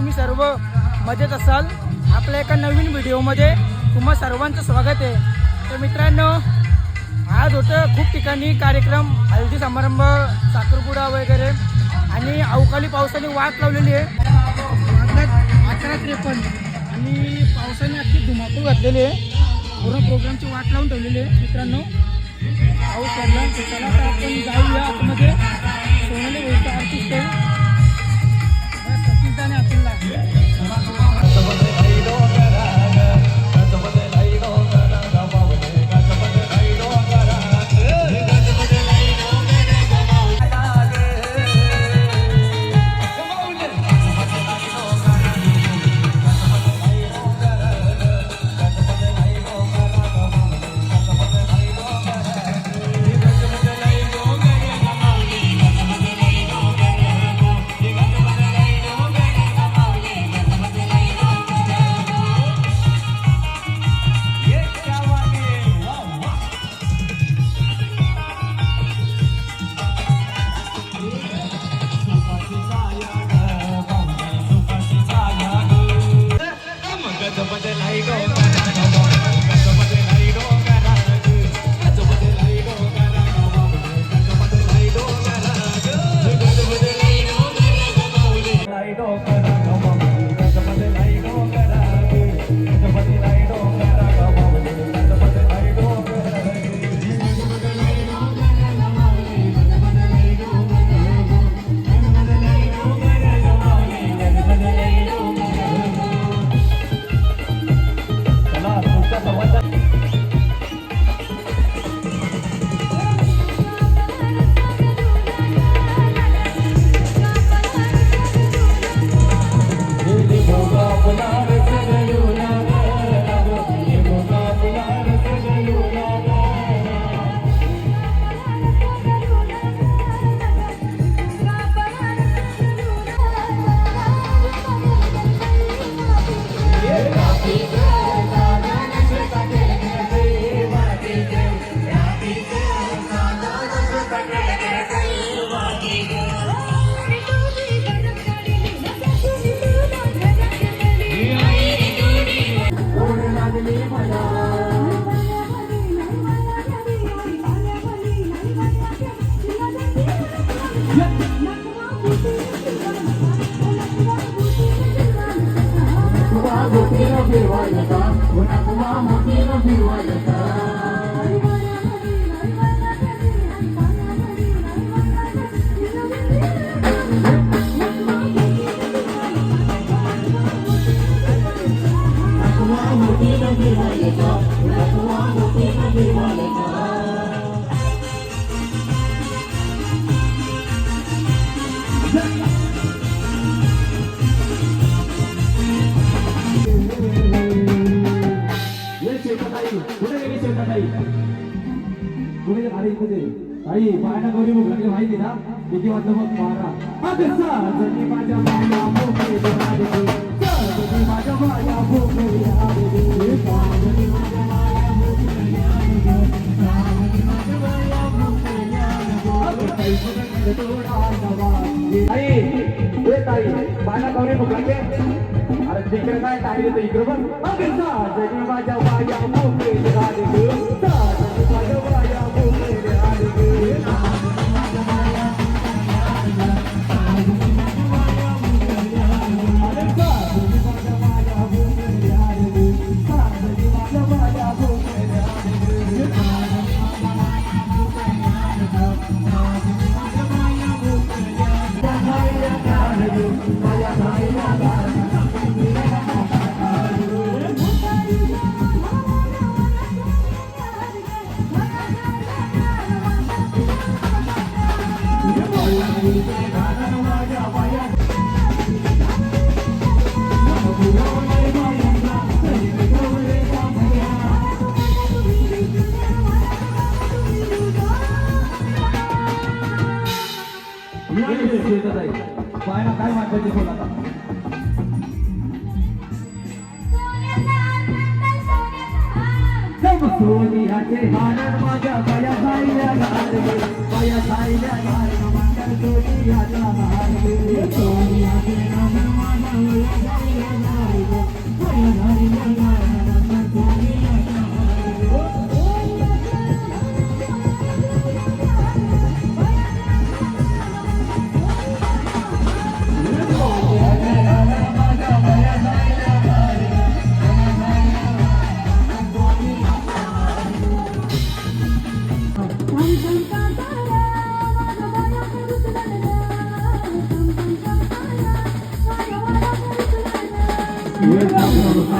तुम्ही सर्व मजेत असाल. आपल्या एका नवीन व्हिडिओमध्ये तुम्हा सर्वांचं स्वागत आहे. तर मित्रांनो आज होतं खूप ठिकाणी कार्यक्रम हळदी समारंभ साखरपुडा वगैरे. आणि अवकाळी पावसाने वाट लावलेली आहे. अकरा त्रेपन्न. आणि पावसाने अख्खी धुमाकूळ घातलेली आहे. पूर्ण प्रोग्रामची वाट लावून ठेवलेली आहे. मित्रांनो पाऊस पडला तर आपण जाऊया आतमध्ये. सोनाली आर्टिस्ट आहे. Thank you. 앞에서 দুনিয়াতে হারের মজা পায়া সাইয়া গালবে পায়া সাইয়া গালবে মন্ডল দুনিয়াতে হারবে দুনিয়াতে নাম মানা হয়ে যাইয়া গালবে পায়া সাইয়া গালবে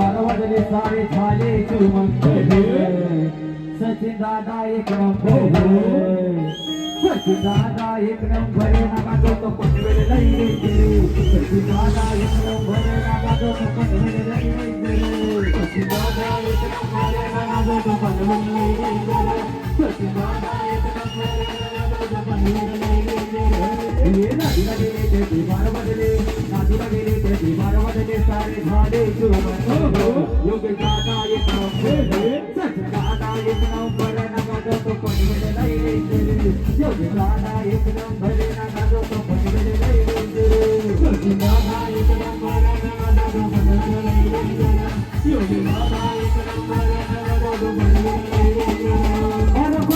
भरवडले सारे झाले चुमंग सचिन दादा एक नंबर। दादा एक नंबर नाका तो पटवेल लई सची दादा एक नंबर नाका तो पटवेल लई सची दादा एक नंबर नाका तो पटवेल लई Oh,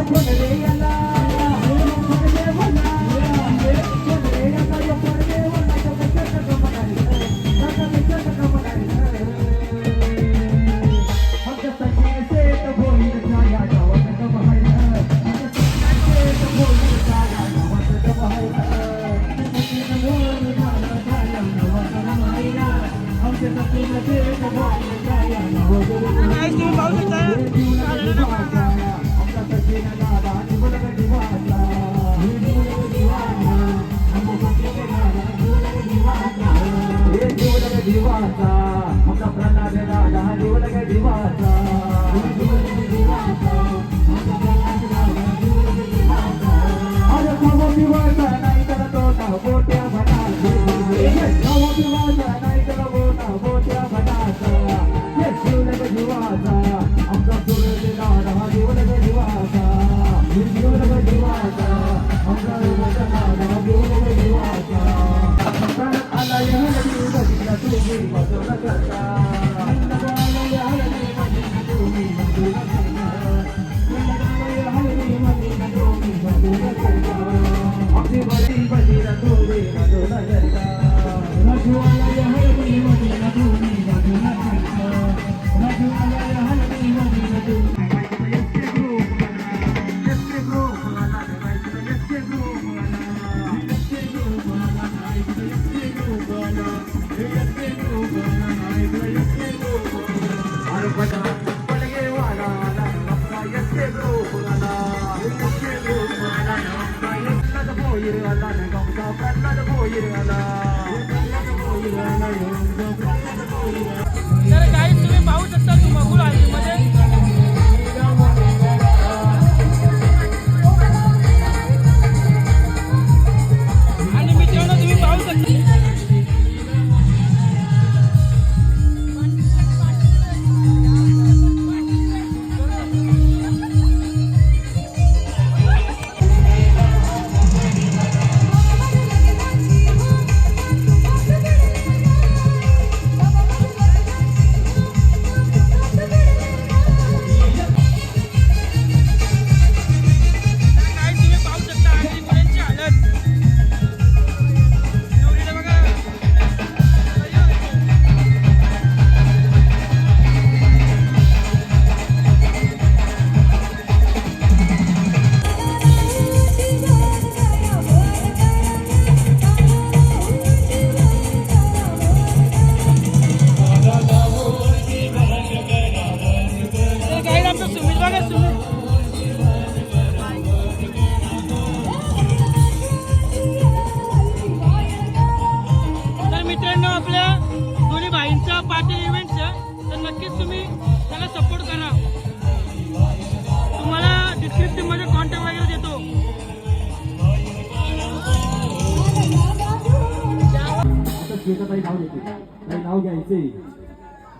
I'm gonna lay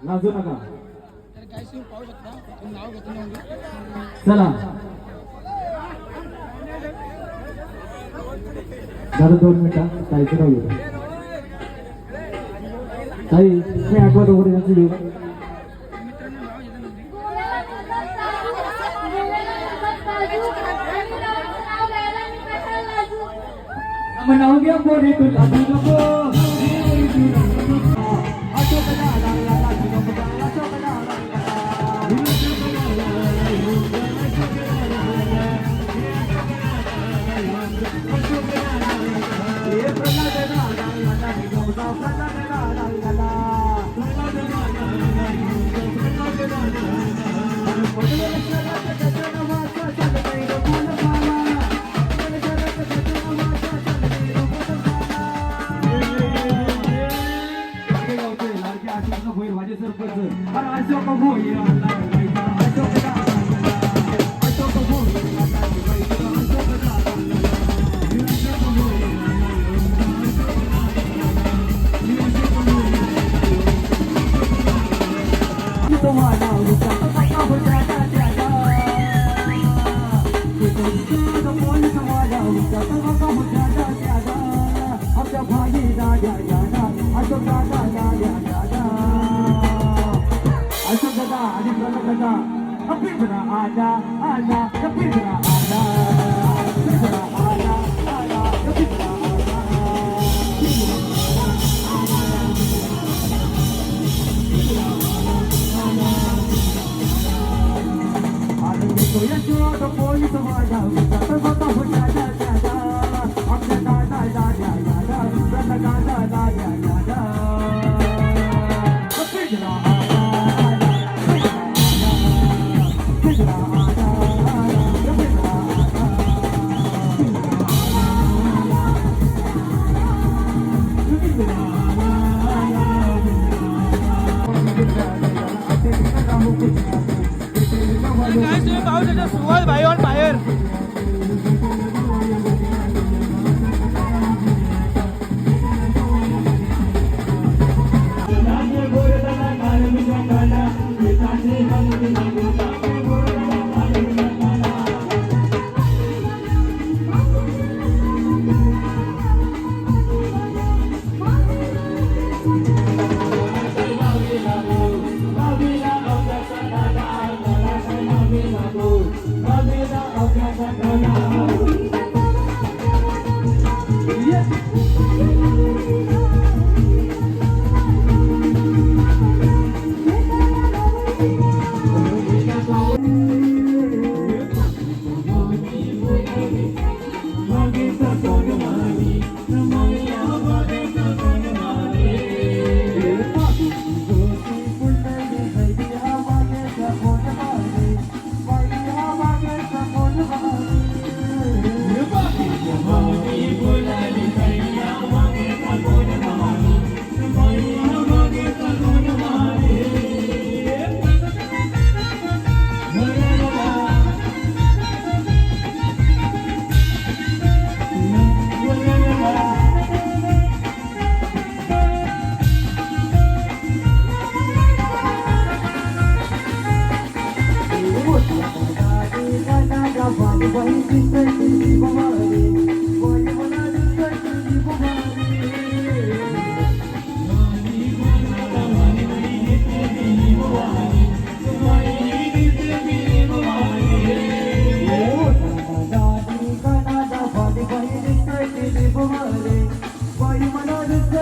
लाजू नका. चला. झालं दोन मिनिटं. ताईचं राहू ताई मी आठवत वगैरे यांची देऊ म्हणाव घ्या कोणी तुला. नको. Thank you. Father.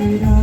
You know.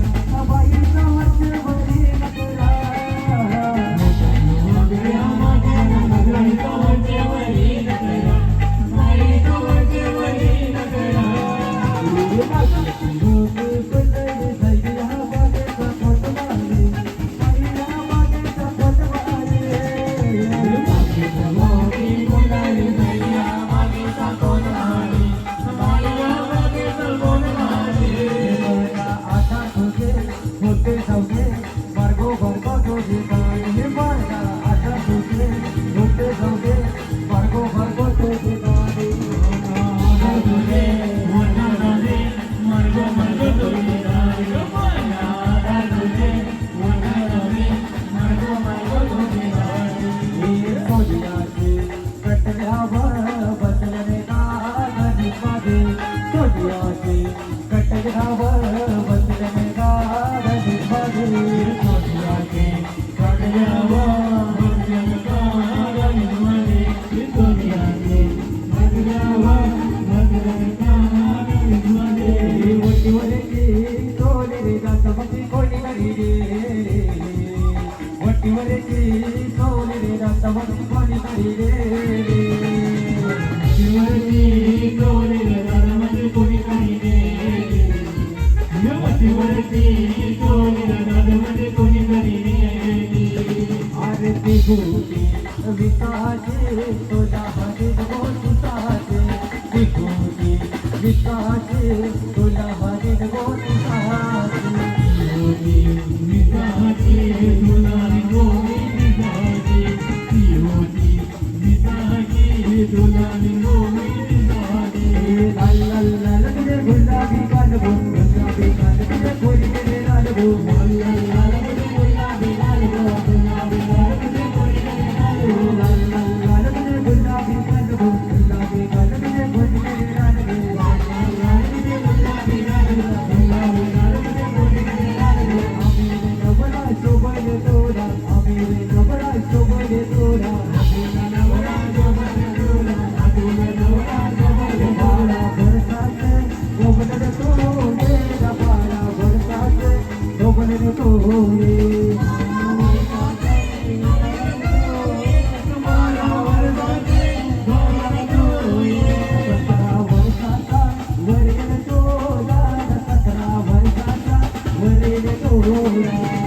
খাওয়া hmm You.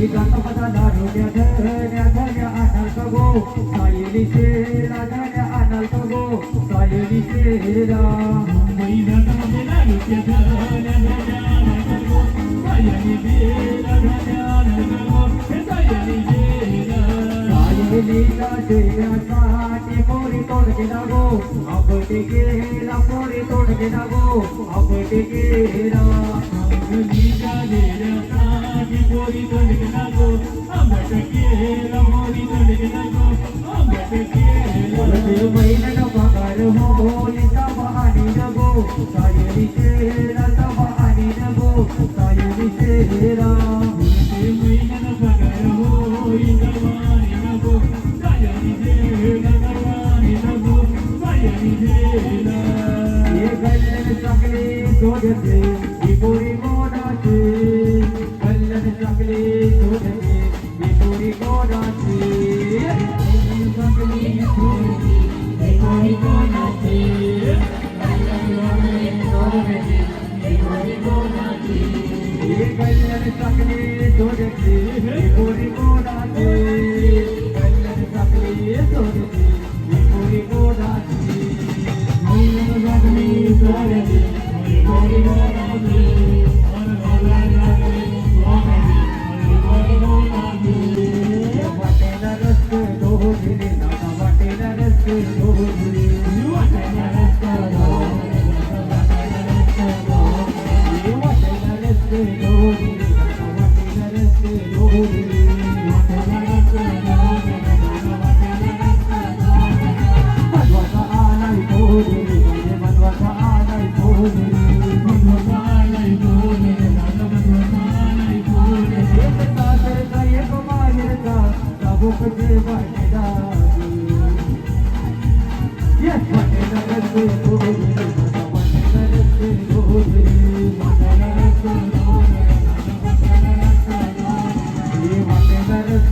Sai gata badana rode de ne ne ne anal togo Sai li se la ne ne anal togo Sai li se la Mumbai na na me la rode de ne ne ne anal togo Sai li se la ne ne anal togo Sai li se la Sai li la se la saati mori tod ke na go Ab deke la mori tod ke na go Ab deke la Ab li la de la saati ಅಂಬಟಕ್ಕೆ ಗೋರಿ ತೊಡಗೆ ನಗು ಅಂಬಟಕ್ಕೆ ಲಮೋರಿ ತೊಡಗೆ ನಗು ಅಂಬಟಕ್ಕೆ ಮೈನನ ಬಗಾರ ಹೋಲಿ ತವ ಅನಿದಗೋ ಸಾಯರಿ ಸೇರ ತವ ಅನಿದಗೋ ಸಾಯರಿ ಸೇರ ಮೈನನ ಬಗಾರ ಹೋಲಿ ತವ ಅನಿದಗೋ ಸಾಯರಿ ಸೇರ ತವ ಅನಿದಗೋ ಸಾಯರಿ ಸೇರ ಏ ಗಲ್ಲನ ಸಕಲೆ ಸೋಜತೆ ಈ ಗೋರಿ Amen.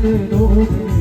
Oh.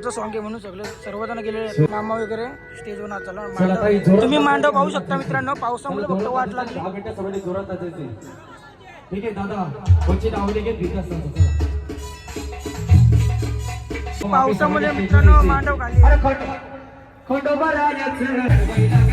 शेवटचं song आहे म्हणून सगळे सर्वजण गेले मामा वगैरे स्टेजवर नाचायला तुम्ही. मांडव पाहू शकता मित्रांनो. पावसामुळे फक्त वाट लागली. ठीक आहे दादा. पावसामुळे मित्रांनो मांडव खाली खंडोबा राजाचं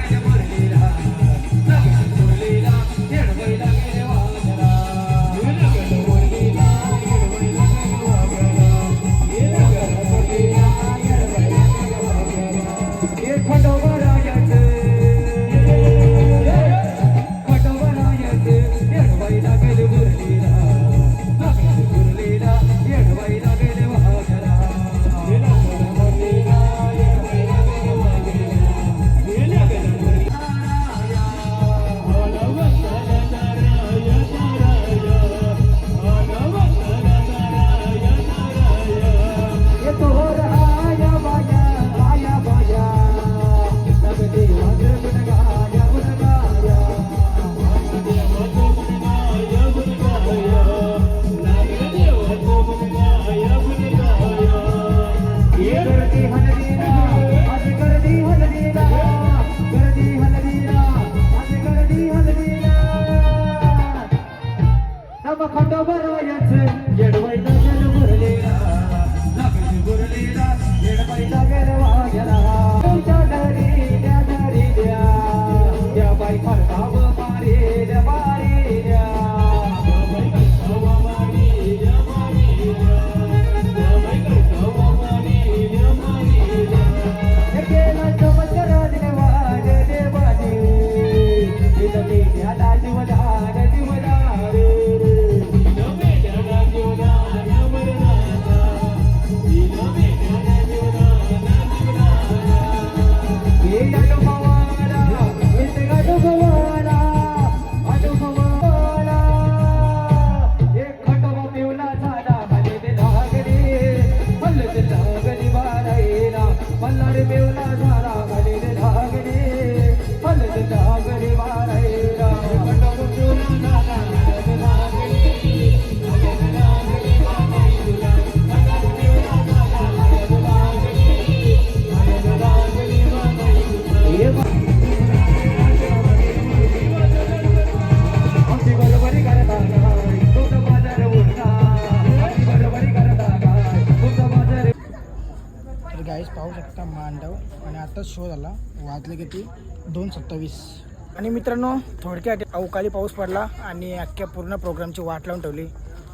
सत्तावीस आणि मित्रांनो थोडक्यात अवकाळी पाऊस पडला आणि अख्ख्या पूर्ण प्रोग्रामची वाट लावून ठेवली.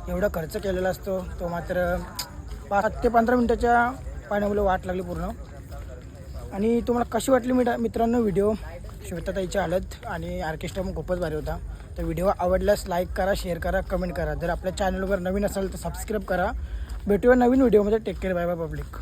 एवढा खर्च केलेला असतो तो मात्र पाच ते पंधरा मिनटाच्या पाण्यामुळे वाट लागली पूर्ण. आणि तुम्हाला कशी वाटली मिटा मित्रांनो व्हिडिओ? श्वेताताईच्या हालत आणि ऑर्केस्ट्रा पण खूपच भारी होता. तर व्हिडिओ आवडल्यास लाईक करा शेअर करा कमेंट करा. जर आपल्या चॅनलवर नवीन असाल तर सबस्क्राईब करा. भेटूया नवीन व्हिडिओमध्ये. Take care bye bye public